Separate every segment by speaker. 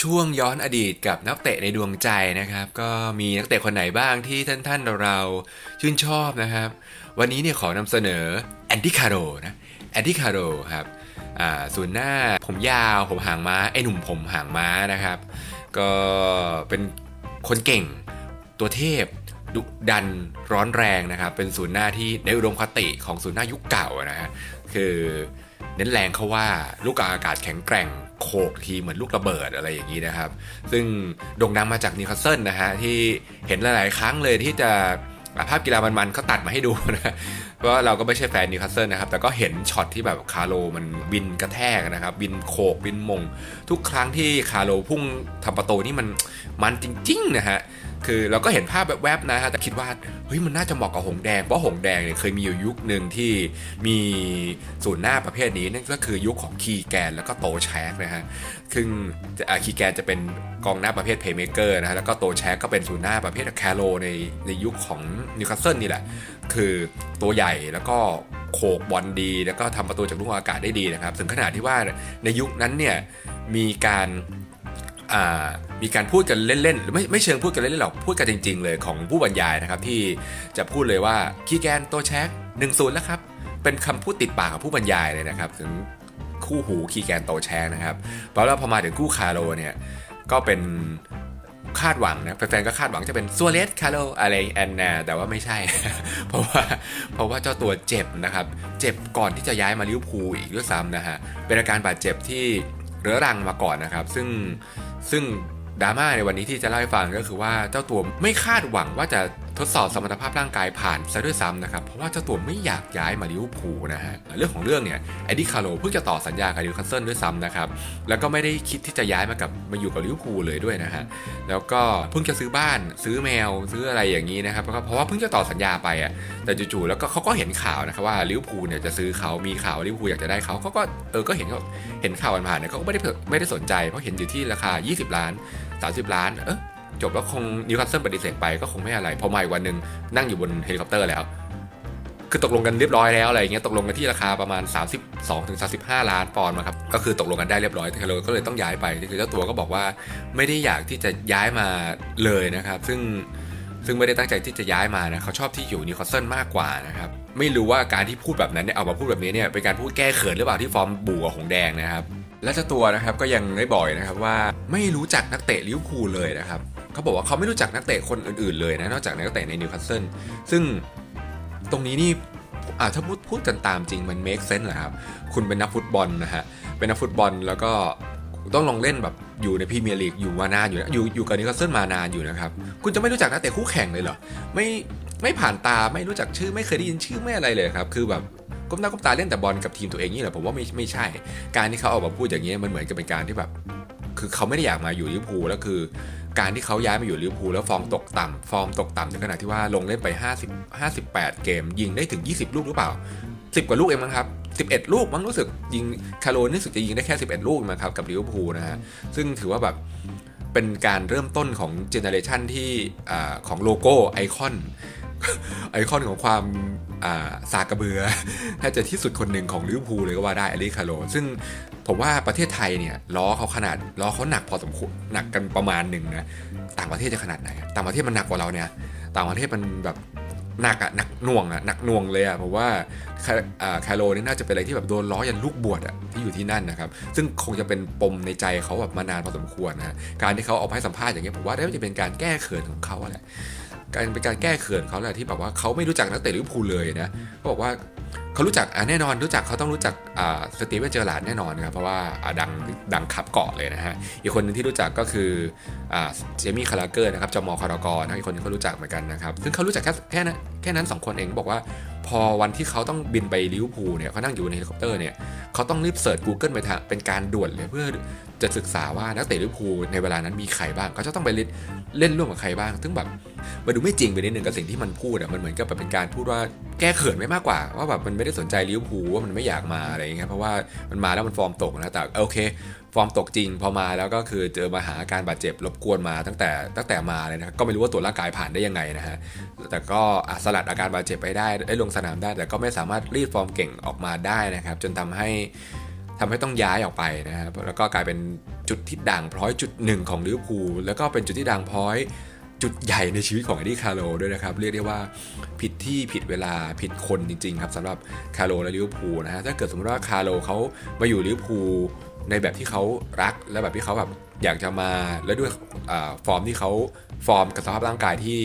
Speaker 1: ช่วงย้อนอดีตกับนักเตะในดวงใจนะครับ ก็มีนักเตะคนไหนบ้างที่ท่านท่านๆเราชื่นชอบนะครับ วันนี้เนี่ยขอนำเสนอแอนดี้คาโรนะแอนดี้คาโรครับอ่าส่วนหน้าผมยาวผมหางม้าไอหนุ่มผมหางม้านะครับ ก็เป็นคนเก่งตัวเทพดุดันร้อนแรงนะครับ เป็นศูนย์หน้าที่ในอุดมคติของศูนย์หน้ายุคเก่านะฮะคือ เน้นแรงเขาว่าลูกกลางอากาศแข็งแกร่งโขกทีเหมือนลูกระเบิดอะไรอย่างนี้นะครับ ซึ่งโด่งดังมาจากนิคาสเซิลนะฮะที่เห็นหลาย ๆ ครั้งเลยที่จะภาพกีฬามันๆเขาตัดมาให้ดูนะเพราะเราก็ไม่ใช่แฟนนิวคาสเซิลนะครับ แต่ก็เห็นช็อตที่แบบคาร์โลมันบินกระแทกนะครับ บินโขกบินมง ทุกครั้งที่คาร์โลพุ่งทำประตูนี่มันมันจริง ๆ นะฮะคือเราก็เห็นภาพแวบๆนะฮะแต่คิดว่าเฮ้ยมันน่าจะเหมาะกับหงแดงเพราะหงแดงเนี่ยเคยมีอยู่ยุคหนึ่งที่มีศูนย์หน้าประเภทนี้นั่นก็คือยุคของคีแกนแล้วก็โตแชกนะฮะซึ่งอ่าคีแกนจะเป็นกองหน้าประเภทเพย์เมเกอร์นะฮะแล้วก็โตแชกก็เป็นศูนย์หน้าประเภทแคโรในในยุคของนิวคาสเซิลนี่แหละ คือตัวใหญ่แล้วก็โขกบอลดี แล้วก็ทำประตูจากลูกอากาศได้ดีนะครับ ถึงขนาดที่ว่าในยุคนั้นเนี่ยมีการ มีการพูดกันเล่นๆหรือไม่ไม่เชิงพูดกันเล่นๆหรอกพูดกันจริง ๆ เลยของผู้บรรยายนะครับที่จะพูดเลยว่าคีแกนโตแชกหนึ่งศูนย์แล้วครับเป็นคำพูดติดปากของผู้บรรยายเลยนะครับ ถึงคู่หูคีแกนโตแชกนะครับเพราะว่าพอมาถึงคู่คาร์โลเนี่ยก็เป็นคาดหวังนะแฟนๆก็คาดหวังจะเป็นซัวเรสคาร์โลอะไรแอนนาแต่ว่าไม่ใช่ เพราะว่าเพราะว่าเจ้าตัวเจ็บนะครับ เจ็บก่อนที่จะย้ายมาลิเวอร์พูลอีกด้วยซ้ำนะฮะเป็นอาการบาดเจ็บที่เรื้อรังมาก่อนนะครับ ซึ่ง ซึ่งดราม่าในวันนี้ที่จะเล่าให้ฟังก็คือว่าเจ้าตัวไม่คาดหวังว่าจะ ทดสอบสมรรถภาพร่างกายผ่านซะด้วยซ้ำนะครับ เพราะว่าเจ้าตัวไม่อยากย้ายมาลิเวอร์พูลนะฮะเรื่องของเรื่องเนี่ยไอดี้คาร์โลเพิ่งจะต่อสัญญากับลิเวอร์พูลด้วยซ้ำนะครับแล้วก็ไม่ได้คิดที่จะย้ายมากับมาอยู่กับลิเวอร์พูลเลยด้วยนะฮะแล้วก็เพิ่งจะซื้อบ้านซื้อแมวซื้ออะไรอย่างนี้นะครับเพราะว่าเพิ่งจะต่อสัญญาไปอะแต่จู่ๆแล้วก็เขาก็เห็นข่าวนะครับว่าลิเวอร์พูลเนี่ยจะซื้อเขามีข่าวลิเวอร์พูลอยากจะได้เขาเขาก็เออก็เห็นเขาเห็นข่าวผ่านๆเนี่ยเขาก็ไม่ได้ไม่ได้สนใจเพราะเห็นอยู่ที่ราคา 20 ล้าน 30 ล้านเออ จบแล้วคงนิวคาสเซิลปฏิเสธไปก็คงไม่อะไรพอมาอีกวันหนึ่งนั่งอยู่บนเฮลิคอปเตอร์แล้ว คือตกลงกันเรียบร้อยแล้วอะไรอย่างเงี้ยตกลงกันที่ราคาประมาณ 32ถึง35 ล้านปอนด์มาครับก็คือตกลงกันได้เรียบร้อยแต่เราก็เลยต้องย้ายไปคือเจ้าตัวก็บอกว่าไม่ได้อยากที่จะย้ายมาเลยนะครับ ซึ่งซึ่งไม่ได้ตั้งใจที่จะย้ายมานะเขาชอบที่อยู่นิวคาสเซิลมากกว่านะครับไม่รู้ว่าการที่พูดแบบนั้นเนี่ยเอามาพูดแบบนี้เนี่ยเป็นการพูดแก้เขินหรือเปล่าที่ฟอร์มบูกับหงแดงนะครับและเจ้าตัวนะครับก็ยังได้บ่อยนะครับว่าไม่รู้จักนักเตะลิเวอร์พูลเลยนะครับ เขาบอกว่าเขาไม่รู้จักนักเตะคนอื่นๆเลยนะนอกจากนักเตะในนิวคาสเซิลซึ่งตรงนี้นี่อาถ้าพูดพูดกันตามจริงมัน make sense แหละครับ คุณเป็นนักฟุตบอลนะฮะ เป็นนักฟุตบอลแล้วก็ต้องลองเล่นแบบอยู่ในพรีเมียร์ลีกอยู่มานานอยู่นะอยู่อยู่กับนิวคาสเซิลมานานอยู่นะครับ คุณจะไม่รู้จักนักเตะคู่แข่งเลยเหรอ ไม่ไม่ผ่านตาไม่รู้จักชื่อไม่เคยได้ยินชื่อไม่อะไรเลยครับ คือแบบก้มหน้าก้มตาเล่นแต่บอลกับทีมตัวเองนี่แหละผมว่าไม่ไม่ใช่ การที่เขาออกมาพูดอย่างนี้มันเหมือนกับเป็นการที่แบบ คือเขาไม่ได้อยากมาอยู่ลิเวอร์พูลแล้วคือ การที่เขาย้ายมาอยู่ลิเวอร์พูลแล้วฟอร์มตกต่ำฟอร์มตกต่ำถึงขนาดที่ว่าลงเล่นไป 50 58 เกม ยิงได้ถึง 20 ลูกหรือเปล่า 10 กว่าลูกเองมั้งครับ11 ลูกมั้งรู้สึกยิงคาร์โลนี่รู้สึกจะยิงได้แค่ 11 ลูกมั้งครับกับลิเวอร์พูลนะฮะซึ่งถือว่าแบบเป็นการเริ่มต้นของเจเนอเรชันที่อของโลโก้ไอคอน ไอคอนของความาซากระเบือถ้าจะที่สุดคนหนึ่งของลิเวอร์พูลเลยก็ว่าได้อลีคาโล ซึ่งผมว่าประเทศไทยเนี่ยล้อเขาขนาดล้อเขาหนักพอสมควรหนักกันประมาณหนึ่งนะต่างประเทศจะขนาดไหนต่างประเทศมันหนักกว่าเราเนี่ยต่างประเทศมันแบบหนักอะหนักหน่วงอะหนักหน่วงเลยอะผมว่าคาอ่าคาโลนี่น่าจะเป็นอะไรที่แบบโดนล้อยันลูกบวชอะที่อยู่ที่นั่นนะครับซึ่งคงจะเป็นปมในใจเขาแบบมานานพอสมควรนะการที่เขาออกมาให้สัมภาษณ์อย่างเงี้ยผมว่าน่าจะเป็นการแก้เขินของเขาอะแหละ การเป็นการแก้เขินเขาแหละที่แบบว่าเขาไม่รู้จักนักเตะลิเวอร์พูลเลยนะเขาบอกว่าเขารู้จักแน่นอนรู้จักเขาต้องรู้จักอ่าสตีเวนเจอร์ลาดแน่นอนครับเพราะว่าอ่าดังดังขับเกาะเลยนะฮะอีกคนหนึงที่รู้จักก็คืออ่าเจมี่คาราเกอร์นะครับจมอคารากรนะอีกคนหนึงก็รู้จักเหมือนกันนะครับซึ่งเขารู้จักแค่แค่นั้นแค่นั้นสองคนเองบอกว่า พอวันที่เขาต้องบินไปลิเวอร์พูลเนี่ยเขานั่งอยู่ในเฮลิคอปเตอร์เนี่ยเขาต้องรีบเสิร์ช Google ไปทางเป็นการด่วนเลยเพื่อจะศึกษาว่านักเตะลิเวอร์พูลในเวลานั้นมีใครบ้างเขาจะต้องไปเล่นร่วมกับใครบ้าง ซึ่งแบบมันดูไม่จริงไปนิดนึงกับสิ่งที่มันพูดอะมันเหมือนกับแบบเป็นการพูดว่าแก้เขินไม่มากกว่าว่าแบบมันไม่ได้สนใจลิเวอร์พูลว่ามันไม่อยากมาอะไรอย่างเงี้ยเพราะว่ามันมาแล้วมันฟอร์มตกนะแต่โอเค ฟอร์มตกจริง พอมาแล้วก็คือเจอมาหาอาการบาดเจ็บรบกวนมาตั้งแต่ตั้งแต่มาเลยนะก็ไม่รู้ว่าตัวร่างกายผ่านได้ยังไงนะฮะแต่ก็สลัดอาการบาดเจ็บไปได้ได้ลงสนามได้ แต่ก็ไม่สามารถรีดฟอร์มเก่งออกมาได้นะครับ จนทำให้ทำให้ต้องย้ายออกไปนะครับแล้วก็กลายเป็นจุดที่ด่างพร้อยจุดหนึ่งของลิเวอร์พูลแล้วก็เป็นจุดที่ด่างพร้อย จุดใหญ่ในชีวิตของเอ็ดดี้คาร์โลด้วยนะครับ เรียกได้ว่าผิดที่ผิดเวลาผิดคนจริง ๆ ครับสำหรับคาร์โลและลิเวอร์พูลนะฮะถ้าเกิดสมมติว่าคาร์โลเขามาอยู่ลิเวอร์พูลในแบบที่เขารักและแบบที่เขาแบบอยากจะมาและด้วยฟอร์มที่เขาฟอร์มกับสภาพร่างกายที่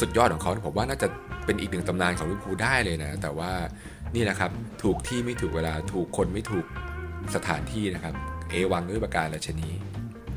Speaker 1: สุดยอดของเขาผมว่าน่าจะเป็นอีกหนึ่งตำนานของลิเวอร์พูลได้เลยนะ แต่ว่านี่นะครับถูกที่ไม่ถูกเวลาถูกคนไม่ถูกสถานที่นะครับ เอวังด้วยประการราชนี